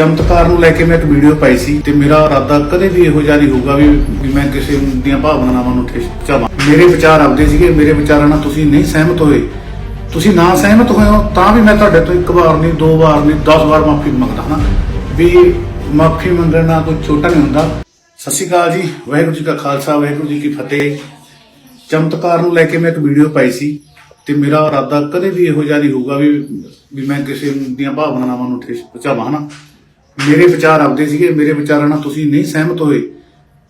ਚਮਤਕਾਰ ਨੂੰ ਲੈ ਕੇ ਮੈਂ ਇੱਕ ਵੀਡੀਓ ਪਾਈ ਸੀ ਤੇ ਮੇਰਾ ਇਰਾਦਾ ਕਦੇ ਵੀ ਇਹੋ ਜਿਹਾ ਨਹੀਂ ਹੋਊਗਾ ਵੀ ਮੈਂ ਕਿਸੇ ਦੀਆਂ ਭਾਵਨਾਵਾਂ ਨੂੰ ਠੇਸ ਮੇਰੇ ਵਿਚਾਰ ਆਪਦੇ ਸੀਗੇ, ਮੇਰੇ ਵਿਚਾਰਾਂ ਨਾਲ ਤੁਸੀਂ ਨਹੀਂ ਸਹਿਮਤ ਹੋਏ। ਤੁਸੀਂ ਨਾ ਸਹਿਮਤ ਹੋਏ ਹੋ, ਤਾਂ ਵੀ ਮੈਂ ਤੁਹਾਡੇ ਤੋਂ ਇੱਕ ਵਾਰ ਨਹੀਂ, ਦੋ ਵਾਰ ਨਹੀਂ 10 ਵਾਰ ਮਾਫੀ ਮੰਗਦਾ ਹਾਂ ਵੀ ਮਾਫੀ ਮੰਗਣਾ ਕੋਈ ਛੋਟਾ ਨਹੀਂ ਹੁੰਦਾ। ਸਤਿ ਸ਼੍ਰੀ ਅਕਾਲ ਜੀ, ਵਾਹਿਗੁਰੂ ਜੀ ਕਾ ਖਾਲਸਾ, ਵਾਹਿਗੁਰੂ ਜੀ ਕੀ ਫਤਿਹ। ਚਮਤਕਾਰ ਨੂੰ ਲੈ ਕੇ ਮੈਂ ਇੱਕ ਵੀਡੀਓ ਪਾਈ ਸੀ ਤੇ ਮੇਰਾ ਇਰਾਦਾ ਕਦੇ ਵੀ ਇਹੋ ਜਿਹਾ ਨਹੀਂ ਹੋਊਗਾ ਵੀ ਵੀ ਮੈਂ ਕਿਸੇ ਦੀਆਂ ਭਾਵਨਾਵਾਂ ਨੂੰ ਠੇਸ ਪਹੁੰਚਾਵਾਂ ਹਨਾ? ਮੇਰੇ ਵਿਚਾਰ ਆਪਦੇ ਸੀਗੇ, ਮੇਰੇ ਵਿਚਾਰਾਂ ਨਾਲ ਤੁਸੀਂ ਨਹੀਂ ਸਹਿਮਤ ਹੋਏ।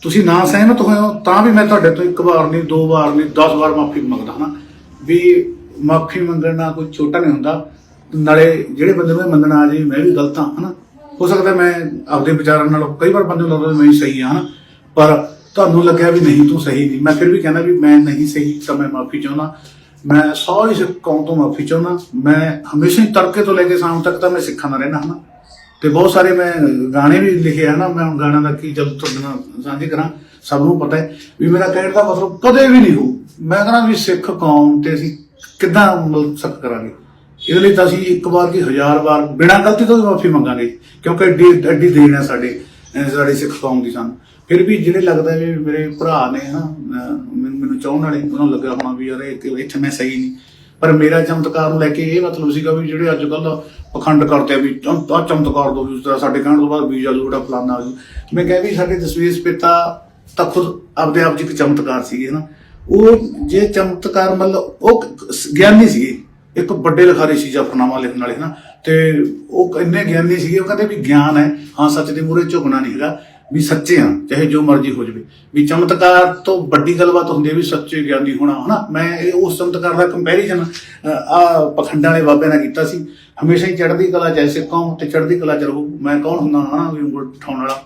ਤੁਸੀਂ ਨਾ ਸਹਿਮਤ ਹੋਏ ਹੋ, ਤਾਂ ਵੀ ਮੈਂ ਤੁਹਾਡੇ ਤੋਂ ਇੱਕ ਵਾਰ ਨਹੀਂ, ਦੋ ਵਾਰ ਨਹੀਂ 10 ਵਾਰ ਮਾਫੀ ਮੰਗਦਾ ਹਾਂ ਵੀ ਮਾਫੀ ਮੰਗਣਾ ਕੋਈ ਛੋਟਾ ਨਹੀਂ ਹੁੰਦਾ। ਨਾਲੇ ਜਿਹੜੇ ਬੰਦੇ ਨੂੰ ਇਹ ਮੰਨਣਾ ਆ ਜੀ, ਮੈਂ ਵੀ ਗਲਤ ਹਾਂ, ਹਨਾ? ਹੋ ਸਕਦਾ ਮੈਂ ਆਪਦੇ ਵਿਚਾਰਾਂ ਨਾਲ ਕਈ ਵਾਰ ਬੰਦੇ ਨੂੰ ਲੱਗਦਾ ਵੀ ਮੈਂ ਸਹੀ ਹਾਂ ਪਰ ਤੁਹਾਨੂੰ ਲੱਗਿਆ ਵੀ ਨਹੀਂ, ਤੂੰ ਸਹੀ ਨਹੀਂ। ਮੈਂ ਫਿਰ ਵੀ ਕਹਿੰਦਾ ਵੀ ਮੈਂ ਨਹੀਂ ਸਹੀ, ਤਾਂ ਮੈਂ ਮਾਫੀ ਚਾਹੁੰਦਾ। ਮੈਂ ਸਾਰੀ ਸਿੱਖ ਕੌਮ ਤੋਂ ਮਾਫੀ ਚਾਹੁੰਦਾ। ਮੈਂ ਹਮੇਸ਼ਾ ਹੀ ਤੜਕੇ ਤੋਂ ਲੈ ਕੇ ਸ਼ਾਮ ਤੱਕ ਤਾਂ ਮੈਂ ਸਿੱਖਾਂ ਦਾ ਰਹਿਣਾ ਹਨਾ? ਤੇ ਬਹੁਤ ਸਾਰੇ ਮੈਂ ਗਾਣੇ ਵੀ ਲਿਖੇ ਹਨ ਮੈਂ ਹੁਣ ਗਾਣਾ ਦਾ ਕੀ ਜਦ ਤੁਹਾਡੇ ਨਾਲ ਸਾਂਝੇ ਕਰਾਂ, ਸਭ ਨੂੰ ਪਤਾ ਹੈ ਵੀ ਮੇਰਾ ਕਹਿਣ ਦਾ ਮਤਲਬ ਕਦੇ ਵੀ ਨਹੀਂ ਹੋ। ਮੈਂ ਕਹਿੰਦਾ ਵੀ ਸਿੱਖ ਕੌਮ ਤੇ ਅਸੀਂ ਕਿੱਦਾਂ ਮਤਲਬ ਸਖਤ ਕਰਾਂਗੇ? ਇਹਦੇ ਲਈ ਤਾਂ ਅਸੀਂ ਇੱਕ ਵਾਰ ਕੀ ਹਜ਼ਾਰ ਵਾਰ ਬਿਨਾਂ ਗਲਤੀ ਤੋਂ ਮਾਫੀ ਮੰਗਾਂਗੇ, ਕਿਉਂਕਿ ਐਡੀ ਐਡੀ ਦੇਣ ਹੈ ਸਾਡੇ ਸਾਡੇ ਸਿੱਖ ਕੌਮ ਦੀ ਸਾਨੂੰ। ਫਿਰ ਵੀ ਜਿਹੜੇ ਲੱਗਦਾ ਵੀ ਮੇਰੇ ਭਰਾ ਨੇ ਹਨਾ, ਅਹ ਮੈਨੂੰ ਮੈਨੂੰ ਚਾਹਣ ਵਾਲੇ ਉਹਨਾਂ ਨੂੰ ਲੱਗਾ ਹੋਣਾ ਵੀ ਯਾਰ ਇੱਥੇ ਮੈਂ ਸਹੀ ਨਹੀਂ। ਪਰ ਮੇਰਾ ਚਮਤਕਾਰ ਨੂੰ ਲੈ ਕੇ ਇਹ ਮਤਲਬ ਸੀਗਾ ਵੀ ਜਿਹੜੇ ਅੱਜ ਕੱਲ ਪਖੰਡ ਕਰਦੇ ਆ ਵੀ ਆ ਚਮਤਕਾਰ ਦੋ ਜਿਸ ਤਰ੍ਹਾਂ ਸਾਡੇ ਕਹਿਣ ਤੋਂ ਬਾਅਦ ਵੀਜ਼ਾ ਜੂੜਾ ਫਲਾਨਾ ਆ ਮੈਂ ਕਿਹਾ ਵੀ ਸਾਡੇ ਦਸਵੀਰ ਪਿਤਾ ਤਾਂ ਖੁਦ ਆਪਦੇ ਆਪ ਜੀ ਇੱਕ ਚਮਤਕਾਰ ਸੀਗੇ, ਹਨਾ। ਉਹ ਜੇ ਚਮਤਕਾਰ ਮਤਲਬ ਉਹ ਗਿਆਨੀ ਸੀਗੇ। ਇੱਕ ਵੱਡੇ ਲਿਖਾਰੀ ਸੀ ਜਫਰਨਾਮਾ ਲਿਖਣ ਵਾਲੇ, ਹਨਾ। ਤੇ ਉਹ ਇੰਨੇ ਗਿਆਨੀ ਸੀਗੇ, ਉਹ ਕਹਿੰਦੇ ਵੀ ਗਿਆਨ ਹੈ। ਹਾਂ, ਸੱਚ ਦੇ ਮੂਹਰੇ ਝੁਕਣਾ ਨਹੀਂ ਹੈਗਾ। ਵੀ ਸੱਚੇ ਆ, ਚਾਹੇ ਜੋ ਮਰਜ਼ੀ ਹੋ ਜਵੇ। ਵੀ ਚਮਤਕਾਰ ਤੋਂ ਵੱਡੀ ਗੱਲਬਾਤ ਹੁੰਦੀ ਹੈ ਵੀ ਸੱਚੇ ਗਿਆਨੀ ਹੋਣਾ, ਹਨਾ? ਮੈਂ ਇਹ ਉਸ ਚਮਤਕਾਰ ਦਾ ਕੰਪੈਰੀਜ਼ਨ ਆ ਪਖੰਡਾਂ ਵਾਲੇ ਬਾਬੇ ਨਾਲ ਕੀਤਾ ਸੀ। ਹਮੇਸ਼ਾ ਹੀ ਚੜ੍ਹਦੀ ਕਲਾ ਜੈਸੇ ਕੌਮ ਤੇ ਚੜ੍ਹਦੀ ਕਲਾ ਚ ਰਹੂ। ਮੈਂ ਕੌਣ ਹੁੰਦਾ ਹਨਾ, ਵੀ ਉਂਗਲ ਉਠਾਉਣ ਵਾਲਾ?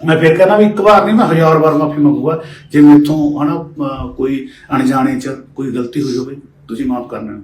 ਮੈਂ ਫਿਰ ਕਹਿੰਦਾ ਵੀ ਇੱਕ ਵਾਰ ਨਹੀਂ, ਮੈਂ ਹਜ਼ਾਰ ਵਾਰ ਮਾਫੀ ਮੰਗੂਗਾ। ਜੇ ਮੇਥੋਂ, ਹਨਾ ਕੋਈ ਅਣਜਾਣੇ ਚ ਕੋਈ ਗਲਤੀ ਹੋਈ ਹੋਵੇ ਤੁਸੀਂ ਮਾਫ ਕਰਨਾ